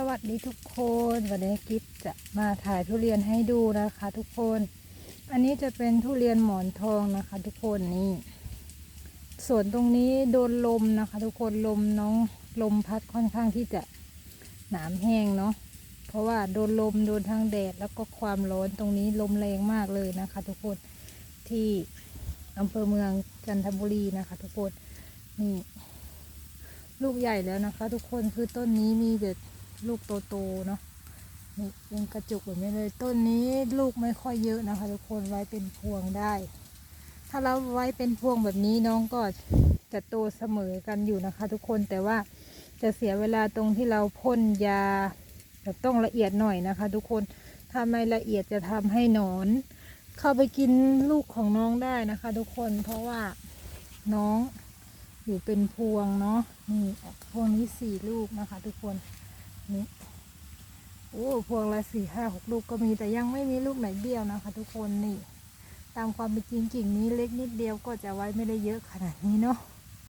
สวัสดีทุกคนวันนี้กิฟจะมาถ่ายทุเรียนให้ดูนะคะ ทุกคน อันนี้จะเป็นทุเรียนหมอนทองนะคะ ทุกคนนี่ส่วนตรงนี้โดนลมนะคะ ทุกคนลมน้องลมพัดค่อนข้างที่จะหนามแห้งเนาะเพราะว่าโดนลมโดนทางแดดแล้วก็ความร้อนตรงนี้ลมแรงมากเลยนะคะ ทุกคนที่อำเภอเมืองจันทบุรีนะคะ ทุกคนนี่ลูกใหญ่แล้วนะคะ ทุกคนคือต้นนี้มีแต่ ลูกโตๆเนาะนี่เป็นกระจุกแบบนี้เลยต้นนี้ลูกไม่ค่อยเยอะนะคะทุกคนไว้เป็นพวงได้ ถ้าเราไว้เป็นพวงแบบนี้น้องก็จะโตเสมอกันอยู่นะคะ ทุกคนแต่ว่าจะเสียเวลาตรงที่เราพ่นยาแบบต้องละเอียดหน่อยนะคะ ทุกคนถ้าไม่ละเอียดจะทำให้หนอน เข้าไปกินลูกของน้องได้นะคะ ทุกคนเพราะว่าน้องอยู่เป็นพวงเนาะนี่พวงนี้สี่ลูกนะคะ ทุกคน นี่โอ้พวงละสี่ห้าหกลูกก็มีแต่ยังไม่มีลูกไหนเบี้ยวนะคะ ทุกคนนี่ ตามความเป็นจริงกิ่งนี้เล็กนิดเดียวก็จะไว้ไม่ได้เยอะขนาดนี้เนาะ